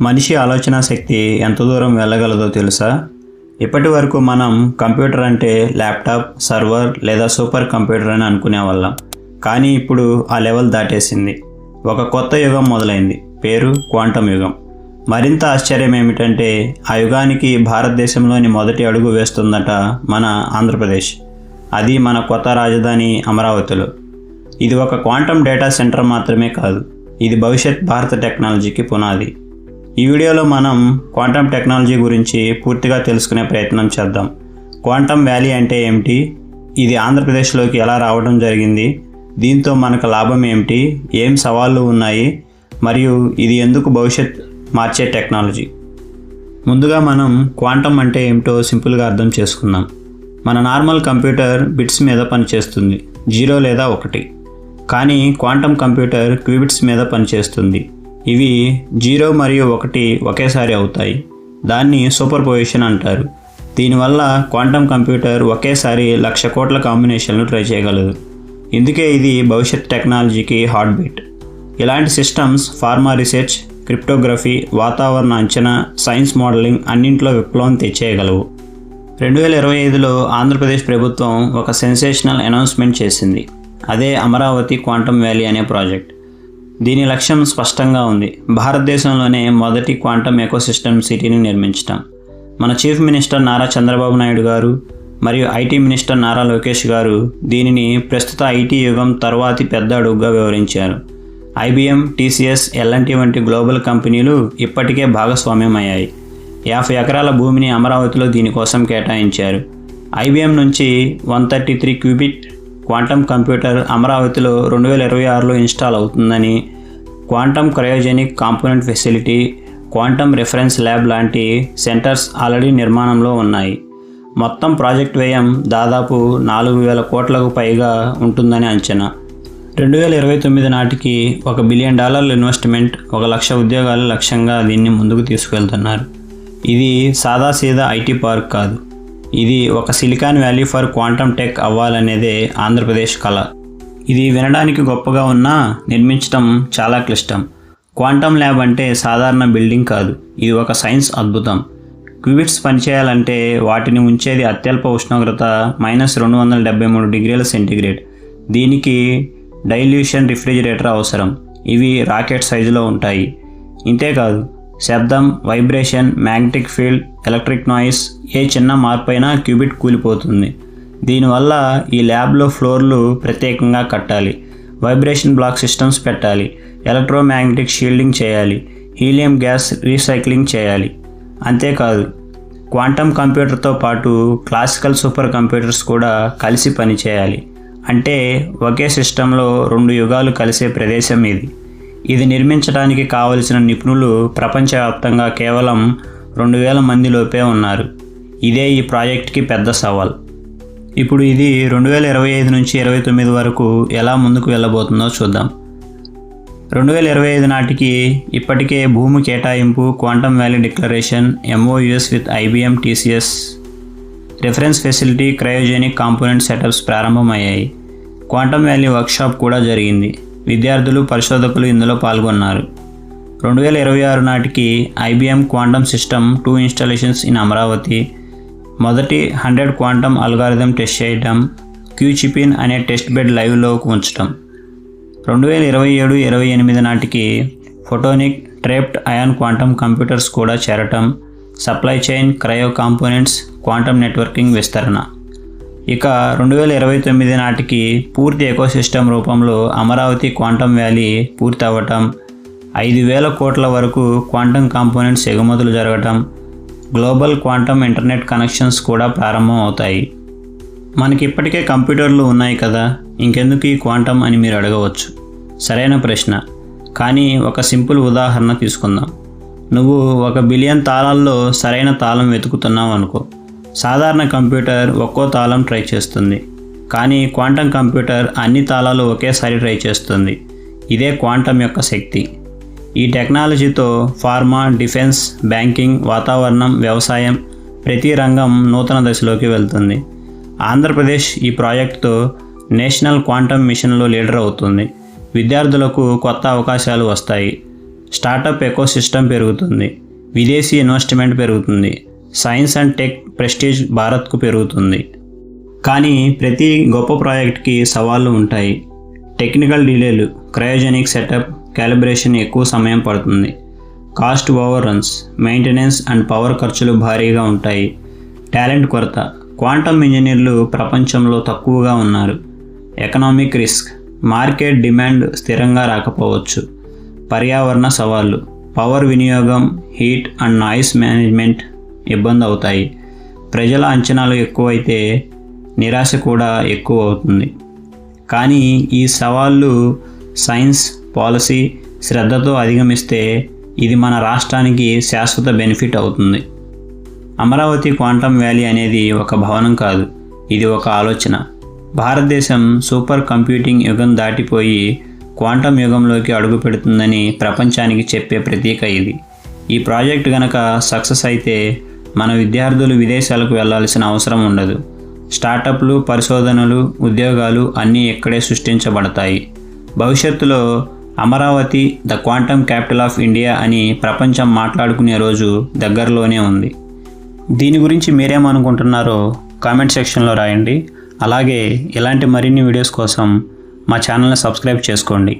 మనిషి ఆలోచన శక్తి ఎంత దూరం వెళ్ళగలదో తెలుసా? ఇప్పటి వరకు మనం కంప్యూటర్ అంటే ల్యాప్టాప్ సర్వర్ లేదా సూపర్ కంప్యూటర్ అని అనుకునేవాళ్ళం కానీ ఇప్పుడు ఆ లెవెల్ దాటేసింది. ఒక కొత్త యుగం మొదలైంది. పేరు క్వాంటం యుగం. మరింత ఆశ్చర్యం ఏమిటంటే ఆ యుగానికి భారతదేశంలోని మొదటి అడుగు వేస్తుందట మన ఆంధ్రప్రదేశ్. అది మన కొత్త రాజధాని అమరావతిలో. ఇది ఒక క్వాంటం డేటా సెంటర్ మాత్రమే కాదు ఇది భవిష్యత్ భారత టెక్నాలజీకి పునాది. ఈ వీడియోలో మనం క్వాంటం టెక్నాలజీ గురించి పూర్తిగా తెలుసుకునే ప్రయత్నం చేద్దాం. క్వాంటం వ్యాలీ అంటే ఏమిటి? ఇది ఆంధ్రప్రదేశ్లోకి ఎలా రావడం జరిగింది? దీంతో మనకు లాభం ఏమిటి? ఏం సవాళ్ళు ఉన్నాయి? మరియు ఇది ఎందుకు భవిష్యత్ మార్చే టెక్నాలజీ? ముందుగా మనం క్వాంటం అంటే ఏమిటో సింపుల్గా అర్థం చేసుకుందాం. మన నార్మల్ కంప్యూటర్ బిట్స్ మీద పనిచేస్తుంది. జీరో లేదా ఒకటి. కానీ క్వాంటం కంప్యూటర్ క్యూబిట్స్ మీద పనిచేస్తుంది. ఇవి జీరో మరియు ఒకటి ఒకేసారి అవుతాయి. దాన్ని సూపర్ పొజిషన్ అంటారు. దీనివల్ల క్వాంటమ్ కంప్యూటర్ ఒకేసారి లక్ష కోట్ల కాంబినేషన్లు ట్రై చేయగలదు. ఇందుకే ఇది భవిష్యత్ టెక్నాలజీకి హార్ట్ బీట్. ఇలాంటి సిస్టమ్స్ ఫార్మా రీసెర్చ్ క్రిప్టోగ్రఫీ వాతావరణ అంచనా సైన్స్ మోడలింగ్ అన్నింట్లో విప్లవం తెచ్చేయగలవు. రెండు వేల ఇరవై ఐదులో ఆంధ్రప్రదేశ్ ప్రభుత్వం ఒక సెన్సేషనల్ అనౌన్స్మెంట్ చేసింది. అదే అమరావతి క్వాంటమ్ వ్యాలీ అనే ప్రాజెక్ట్. దీని లక్ష్యం స్పష్టంగా ఉంది. భారతదేశంలోనే మొదటి క్వాంటమ్ ఎకోసిస్టమ్ సిటీని నిర్మించటం. మన చీఫ్ మినిస్టర్ నారా చంద్రబాబు నాయుడు గారు మరియు ఐటీ మినిస్టర్ నారా లోకేష్ గారు దీనిని ప్రస్తుత ఐటీ యుగం తర్వాతి పెద్ద అడుగుగా వివరించారు. IBM TCS L and T వంటి గ్లోబల్ కంపెనీలు ఇప్పటికే భాగస్వామ్యం అయ్యాయి యాభై ఎకరాల భూమిని అమరావతిలో దీనికోసం కేటాయించారు. ఐబీఎం నుంచి one thirty three qubit quantum computer అమరావతిలో రెండు వేల ఇరవై ఆరులో ఇన్స్టాల్ అవుతుందని quantum cryogenic component facility quantum reference lab లాంటి సెంటర్స్ ఆల్రెడీ నిర్మాణంలో ఉన్నాయి. మొత్తం ప్రాజెక్ట్ వ్యయం దాదాపు నాలుగు వేల కోట్లకు పైగా ఉంటుందని అంచనా. రెండు వేల ఇరవై తొమ్మిది నాటికి ఒక బిలియన్ డాలర్ల ఇన్వెస్ట్మెంట్ ఒక లక్ష ఉద్యోగాల లక్ష్యంగా దీన్ని ముందుకు తీసుకువెళ్తున్నారు ఇది సాదాసీదా ఐటీ పార్క్ కాదు. ఇది ఒక silicon valley for quantum tech అవ్వాలనేదే Andhra Pradesh కళ. ఇది వినడానికి గొప్పగా ఉన్నా నిర్మించడం చాలా క్లిష్టం. క్వాంటమ్ ల్యాబ్ అంటే సాధారణ బిల్డింగ్ కాదు. ఇది ఒక సైన్స్ అద్భుతం. క్యూబిట్స్ పనిచేయాలంటే వాటిని ఉంచేది అత్యల్ప ఉష్ణోగ్రత మైనస్ రెండు వందల డెబ్బై మూడు డిగ్రీల సెంటీగ్రేడ్. దీనికి డైల్యూషన్ రిఫ్రిజిరేటర్ అవసరం. ఇవి రాకెట్ సైజులో ఉంటాయి. ఇంతేకాదు శబ్దం vibration magnetic field electric noise ఏ చిన్న మార్పైనా క్యూబిట్ కూలిపోతుంది. దీనివల్ల ఈ ల్యాబ్లో ఫ్లోర్లు ప్రత్యేకంగా కట్టాలి. వైబ్రేషన్ బ్లాక్ సిస్టమ్స్ పెట్టాలి. ఎలక్ట్రోమాగ్నెటిక్ షీల్డింగ్ చేయాలి. హీలియం గ్యాస్ రీసైక్లింగ్ చేయాలి. అంతేకాదు క్వాంటమ్ కంప్యూటర్తో పాటు క్లాసికల్ సూపర్ కంప్యూటర్స్ కూడా కలిసి పనిచేయాలి. అంటే ఒకే సిస్టంలో రెండు యుగాలు కలిసే ప్రదేశం ఇది. ఇది నిర్మించడానికి కావలసిన నిపుణులు ప్రపంచవ్యాప్తంగా కేవలం రెండు వేల మందిలోపే ఉన్నారు. ఇదే ఈ ప్రాజెక్ట్కి పెద్ద సవాల్. ఇప్పుడు ఇది రెండు వేల ఇరవై ఐదు నుంచి ఇరవై తొమ్మిది వరకు ఎలా ముందుకు వెళ్ళబోతుందో చూద్దాం. రెండు వేల ఇరవై ఐదు నాటికి ఇప్పటికే భూమి కేటాయింపు quantum valley declaration MoUs with IBM TCS reference facility cryogenic component setups ప్రారంభమయ్యాయి. క్వాంటమ్ వ్యాలీ వర్క్షాప్ కూడా జరిగింది. విద్యార్థులు పరిశోధకులు ఇందులో పాల్గొన్నారు. రెండు వేల ఇరవై ఆరు నాటికి IBM quantum system two installations in Amaravati మొదటి హండ్రెడ్ క్వాంటమ్ అల్గారిథం టెస్ట్ చేయటం క్యూచిపిన్ అనే టెస్ట్ బెడ్ లైవ్లో ఉంచటం రెండు వేల ఇరవై ఏడు ఇరవై ఎనిమిది నాటికి photonic trapped ion quantum computers కూడా చేరటం supply chain cryo components quantum networking విస్తరణ. ఇక రెండు వేల ఇరవై తొమ్మిది నాటికి పూర్తి ఎకోసిస్టమ్ రూపంలో అమరావతి క్వాంటం వ్యాలీ పూర్తి అవ్వటం ఐదు వేల కోట్ల వరకు క్వాంటం కాంపోనెంట్స్ ఎగుమతులు జరగటం గ్లోబల్ క్వాంటం ఇంటర్నెట్ కనెక్షన్స్ కూడా ప్రారంభం అవుతాయి. మనకి ఇప్పటికే కంప్యూటర్లు ఉన్నాయి కదా ఇంకెందుకు ఈ క్వాంటం అని మీరు అడగవచ్చు? సరైన ప్రశ్న. కానీ ఒక సింపుల్ ఉదాహరణ తీసుకుందాం. నువ్వు ఒక బిలియన్ తాళాల్లో సరైన తాళం వెతుకుతున్నావు అనుకో సాధారణ కంప్యూటర్ ఒక్కో తాళం ట్రై చేస్తుంది. కానీ క్వాంటం కంప్యూటర్ అన్ని తాళాలు ఒకేసారి ట్రై చేస్తుంది. ఇదే క్వాంటం యొక్క శక్తి. ఈ టెక్నాలజీతో ఫార్మా డిఫెన్స్ బ్యాంకింగ్ వాతావరణం వ్యవసాయం ప్రతి రంగం నూతన దశలోకి వెళ్తుంది. ఆంధ్రప్రదేశ్ ఈ ప్రాజెక్టుతో నేషనల్ క్వాంటమ్ మిషన్లో లీడర్ అవుతుంది. విద్యార్థులకు కొత్త అవకాశాలు వస్తాయి. స్టార్టప్ ఎకోసిస్టమ్ పెరుగుతుంది. విదేశీ ఇన్వెస్ట్మెంట్ పెరుగుతుంది. సైన్స్ అండ్ టెక్ ప్రెస్టీజ్ భారత్కు పెరుగుతుంది. కానీ ప్రతి గొప్ప ప్రాజెక్ట్కి సవాళ్ళు ఉంటాయి. టెక్నికల్ డిలేలు క్రయోజెనిక్ సెటప్ క్యాలిబ్రేషన్ ఎక్కువ సమయం పడుతుంది. Cost over runs maintenance and power ఖర్చులు భారీగా ఉంటాయి. టాలెంట్ కొరత క్వాంటమ్ ఇంజనీర్లు ప్రపంచంలో తక్కువగా ఉన్నారు. ఎకనామిక్ రిస్క్ మార్కెట్ డిమాండ్ స్థిరంగా రాకపోవచ్చు. పర్యావరణ సవాళ్ళు పవర్ వినియోగం హీట్ అండ్ నాయిస్ మేనేజ్మెంట్ ఇబ్బంది అవుతాయి ప్రజల అంచనాలు ఎక్కువైతే నిరాశ కూడా ఎక్కువ అవుతుంది కానీ ఈ సవాళ్ళు సైన్స్ పాలసీ శ్రద్ధతో అధిగమిస్తే ఇది మన రాష్ట్రానికి శాశ్వత బెనిఫిట్ అవుతుంది. అమరావతి క్వాంటమ్ వ్యాలీ అనేది ఒక భవనం కాదు ఇది ఒక ఆలోచన. భారతదేశం సూపర్ కంప్యూటింగ్ యుగం దాటిపోయి క్వాంటమ్ యుగంలోకి అడుగు పెడుతుందని ప్రపంచానికి చెప్పే ప్రతీక ఇది. ఈ ప్రాజెక్ట్ గనక సక్సెస్ అయితే మన విద్యార్థులు విదేశాలకు వెళ్ళాల్సిన అవసరం ఉండదు. స్టార్టప్లు పరిశోధనలు ఉద్యోగాలు అన్నీ ఇక్కడే సృష్టించబడతాయి. భవిష్యత్తులో Amaravati the quantum capital of India అని ప్రపంచం మాట్లాడుకునే రోజు దగ్గరలోనే ఉంది. దీని గురించి మీరేమనుకుంటున్నారో కామెంట్ సెక్షన్లో రాయండి. అలాగే ఇలాంటి మరిన్ని వీడియోస్ కోసం మా ఛానల్ని సబ్స్క్రైబ్ చేసుకోండి.